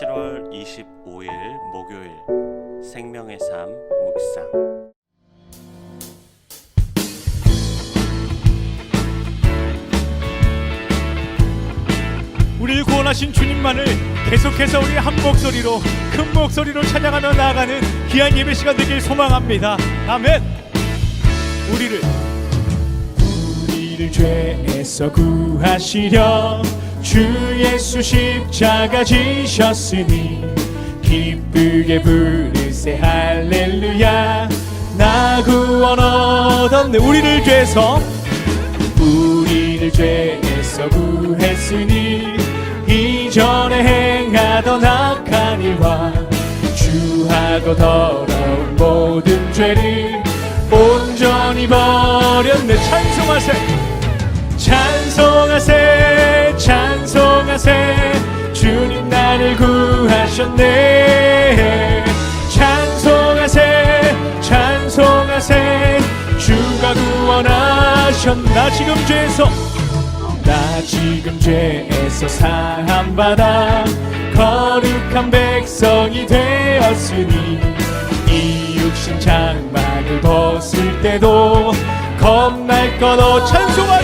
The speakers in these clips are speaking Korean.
7월 25일 목요일 생명의 삶 묵상 우리를 구원하신 주님만을 계속해서 우리 한 목소리로 큰 목소리로 찬양하며 나아가는 귀한 예배 시간 되길 소망합니다. 아멘. 우리를 우리를 죄에서 구하시려 주 예수 십자가 지셨으니 기쁘게 부르세 할렐루야. 나 구원 얻었네. 우리를 죄에서 우리를 죄에서 구했으니 이전에 행하던 악한 일과 주하고 더러운 모든 죄를 온전히 버렸네. 찬송하세 찬송하세 나를 구하셨네. 찬송하세 찬송하세. 주가 구원하셨나 지금 죄에서? 나 지금 죄에서 사함받아 거룩한 백성이 되었으니 이 육신 장막을 벗을 때도 겁날 것 없 찬송하세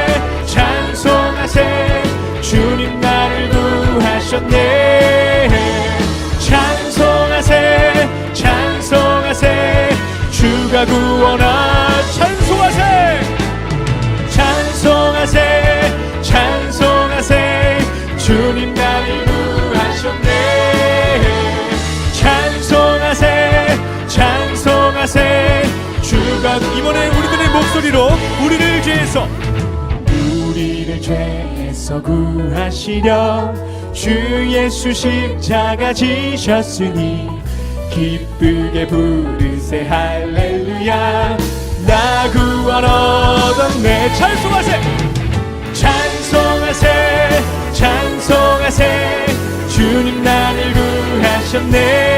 구원하 찬송하세 찬송하세 찬송하세 주님 나를 구하셨네 찬송하세 찬송하세. 주가 이번에 우리들의 목소리로 우리를 죄에서 우리를 죄에서 구하시려 주 예수 십자가 지셨으니 기쁘게 부르세 할렐루야. 나 구원 얻었네 찬송하세. 찬송하세 찬송하세. 주님 나를 구하셨네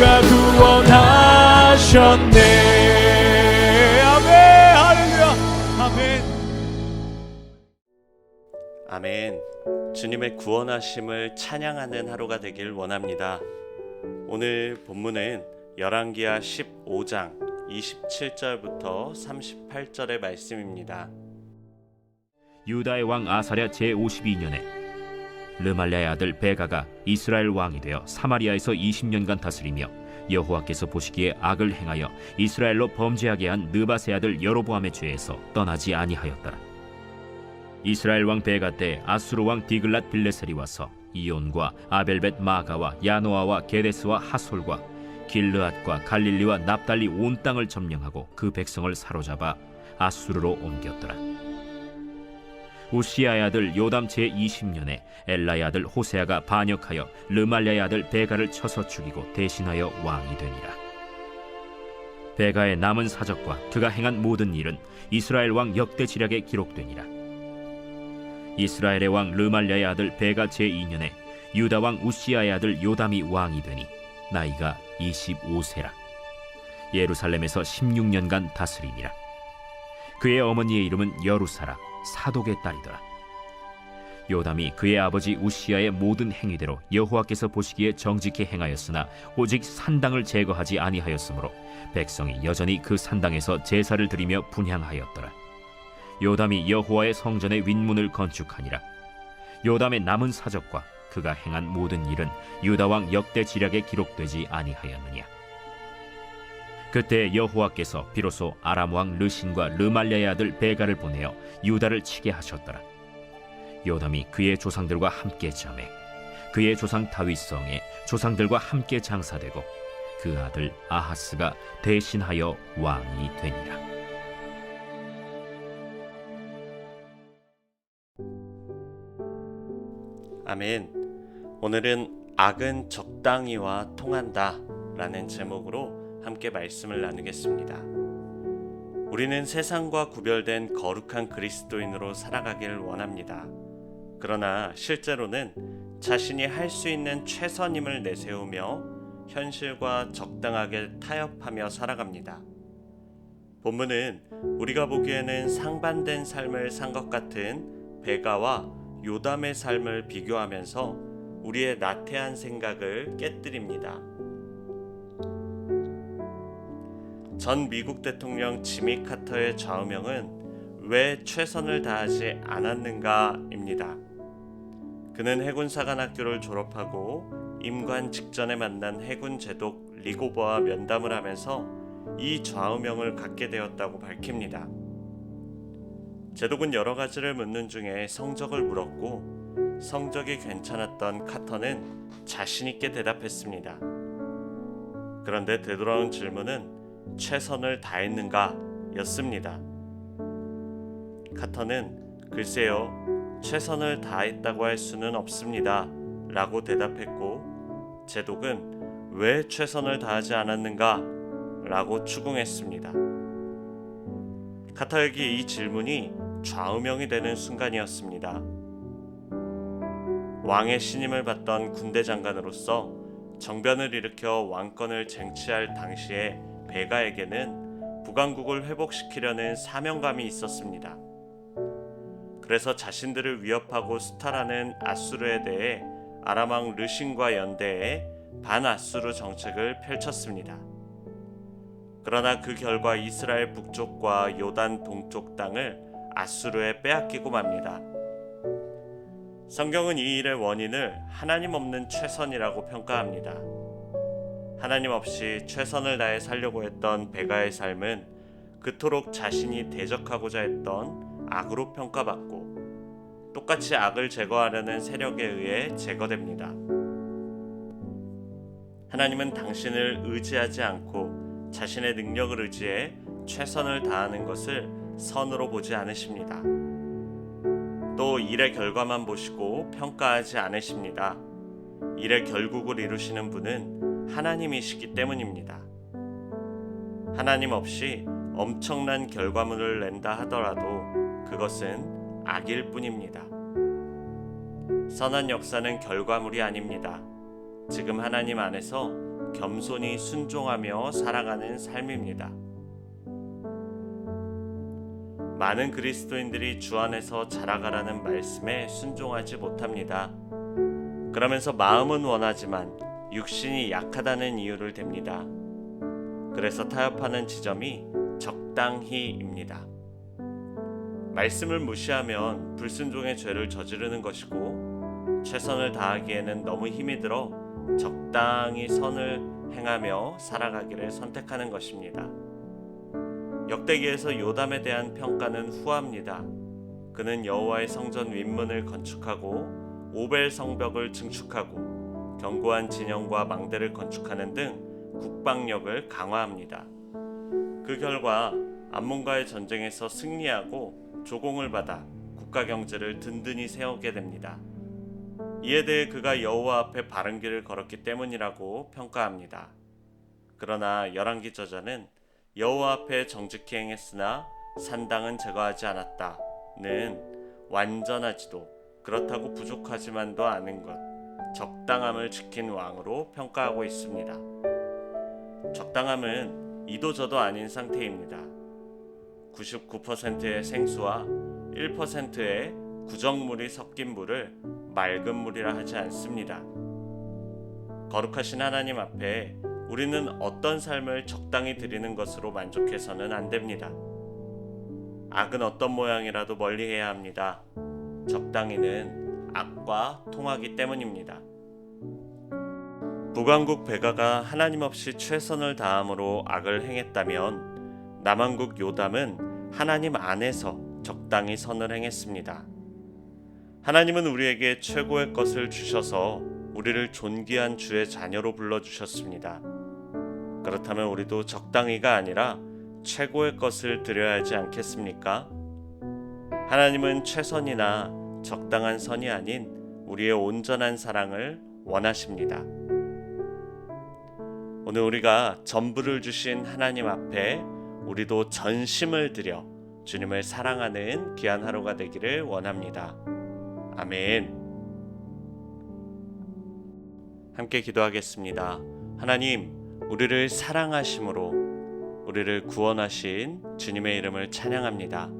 주가 구원하셨네 아멘 할렐루야 아멘 아멘 주님의 구원하심을 찬양하는 하루가 되길 원합니다. 오늘 본문은 열왕기하 15장 27절부터 38절의 말씀입니다. 유다의 왕 아사랴 제52년에 르말랴의 아들 베가가 이스라엘 왕이 되어 사마리아에서 20년간 다스리며 여호와께서 보시기에 악을 행하여 이스라엘로 범죄하게 한 느바세 아들 여로보암의 죄에서 떠나지 아니하였더라. 이스라엘 왕 베가 때 아수르 왕 디글랏 빌레셀이 와서 이온과 아벨벳 마가와 야노아와 게데스와 하솔과 길르앗과 갈릴리와 납달리 온 땅을 점령하고 그 백성을 사로잡아 아수르로 옮겼더라. 우시아의 아들 요담 제20년에 엘라의 아들 호세아가 반역하여 르말랴의 아들 베가를 쳐서 죽이고 대신하여 왕이 되니라. 베가의 남은 사적과 그가 행한 모든 일은 이스라엘 왕 역대 지략에 기록되니라. 이스라엘의 왕 르말랴의 아들 베가 제2년에 유다 왕 우시아의 아들 요담이 왕이 되니 나이가 25세라. 예루살렘에서 16년간 다스리니라. 그의 어머니의 이름은 여루사라 사독의 딸이더라. 요담이 그의 아버지 우시아의 모든 행위대로 여호와께서 보시기에 정직히 행하였으나 오직 산당을 제거하지 아니하였으므로 백성이 여전히 그 산당에서 제사를 드리며 분향하였더라. 요담이 여호와의 성전의 윗문을 건축하니라. 요담의 남은 사적과 그가 행한 모든 일은 유다 왕 역대 지략에 기록되지 아니하였느냐. 그때 여호와께서 비로소 아람 왕 르신과 르말랴의 아들 베가를 보내어 유다를 치게 하셨더라. 요담이 그의 조상들과 함께 잠에 그의 조상 다윗 성에 조상들과 함께 장사되고 그 아들 아하스가 대신하여 왕이 되니라. 아멘. 오늘은 악은 적당히와 통한다 라는 제목으로 함께 말씀을 나누겠습니다. 우리는 세상과 구별된 거룩한 그리스도인으로 살아가길 원합니다. 그러나 실제로는 자신이 할 수 있는 최선임을 내세우며 현실과 적당하게 타협하며 살아갑니다. 본문은 우리가 보기에는 상반된 삶을 산 것 같은 베가와 요담의 삶을 비교하면서 우리의 나태한 생각을 깨뜨립니다. 전 미국 대통령 지미 카터의 좌우명은 왜 최선을 다하지 않았는가입니다. 그는 해군사관학교를 졸업하고 임관 직전에 만난 해군 제독 리고버와 면담을 하면서 이 좌우명을 갖게 되었다고 밝힙니다. 제독은 여러 가지를 묻는 중에 성적을 물었고 성적이 괜찮았던 카터는 자신 있게 대답했습니다. 그런데 되돌아온 질문은 최선을 다했는가 였습니다. 카터는 글쎄요, 최선을 다했다고 할 수는 없습니다. 라고 대답했고, 제독은 왜 최선을 다하지 않았는가? 라고 추궁했습니다. 카터에게 이 질문이 좌우명이 되는 순간이었습니다. 왕의 신임을 받던 군대 장관으로서 정변을 일으켜 왕권을 쟁취할 당시에 베가에게는 북왕국을 회복시키려는 사명감이 있었습니다. 그래서 자신들을 위협하고 수탈하는 아수르에 대해 아람왕 르신과 연대해 반아수르 정책을 펼쳤습니다. 그러나 그 결과 이스라엘 북쪽과 요단 동쪽 땅을 아수르에 빼앗기고 맙니다. 성경은 이 일의 원인을 하나님 없는 최선이라고 평가합니다. 하나님 없이 최선을 다해 살려고 했던 베가의 삶은 그토록 자신이 대적하고자 했던 악으로 평가받고 똑같이 악을 제거하려는 세력에 의해 제거됩니다. 하나님은 당신을 의지하지 않고 자신의 능력을 의지해 최선을 다하는 것을 선으로 보지 않으십니다. 또 일의 결과만 보시고 평가하지 않으십니다. 일의 결국을 이루시는 분은 하나님이시기 때문입니다. 하나님 없이 엄청난 결과물을 낸다 하더라도 그것은 악일 뿐입니다. 선한 역사는 결과물이 아닙니다. 지금 하나님 안에서 겸손히 순종하며 살아가는 삶입니다. 많은 그리스도인들이 주 안에서 자라가라는 말씀에 순종하지 못합니다. 그러면서 마음은 원하지만 육신이 약하다는 이유를 댑니다. 그래서 타협하는 지점이 적당히입니다. 말씀을 무시하면 불순종의 죄를 저지르는 것이고 최선을 다하기에는 너무 힘이 들어 적당히 선을 행하며 살아가기를 선택하는 것입니다. 역대기에서 요담에 대한 평가는 후합니다. 그는 여호와의 성전 윗문을 건축하고 오벨 성벽을 증축하고 견고한 진영과 망대를 건축하는 등 국방력을 강화합니다. 그 결과 암몬과의 전쟁에서 승리하고 조공을 받아 국가 경제를 든든히 세우게 됩니다. 이에 대해 그가 여호와 앞에 바른 길을 걸었기 때문이라고 평가합니다. 그러나 열왕기 저자는 여호와 앞에 정직히 행했으나 산당은 제거하지 않았다는 완전하지도 그렇다고 부족하지만도 않은 것 적당함을 지킨 왕으로 평가하고 있습니다. 적당함은 이도저도 아닌 상태입니다. 99%의 생수와 1%의 구정물이 섞인 물을 맑은 물이라 하지 않습니다. 거룩하신 하나님 앞에 우리는 어떤 삶을 적당히 드리는 것으로 만족해서는 안 됩니다. 악은 어떤 모양이라도 멀리해야 합니다. 적당히는 악과 통하기 때문입니다. 북왕국 베가가 하나님 없이 최선을 다함으로 악을 행했다면 남왕국 요담은 하나님 안에서 적당히 선을 행했습니다. 하나님은 우리에게 최고의 것을 주셔서 우리를 존귀한 주의 자녀로 불러 주셨습니다. 그렇다면 우리도 적당히가 아니라 최고의 것을 드려야 하지 않겠습니까? 하나님은 최선이나 적당한 선이 아닌 우리의 온전한 사랑을 원하십니다. 오늘 우리가 전부를 주신 하나님 앞에 우리도 전심을 들여 주님을 사랑하는 귀한 하루가 되기를 원합니다. 아멘. 함께 기도하겠습니다. 하나님, 우리를 사랑하심으로 우리를 구원하신 주님의 이름을 찬양합니다.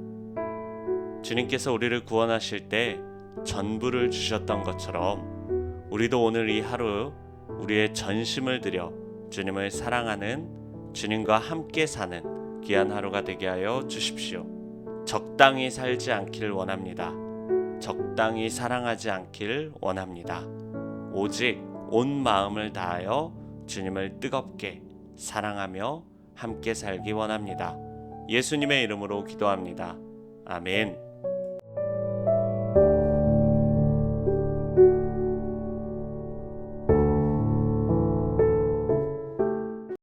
주님께서 우리를 구원하실 때 전부를 주셨던 것처럼 우리도 오늘 이 하루 우리의 전심을 들여 주님을 사랑하는 주님과 함께 사는 귀한 하루가 되게 하여 주십시오. 적당히 살지 않기를 원합니다. 적당히 사랑하지 않기를 원합니다. 오직 온 마음을 다하여 주님을 뜨겁게 사랑하며 함께 살기 원합니다. 예수님의 이름으로 기도합니다. 아멘.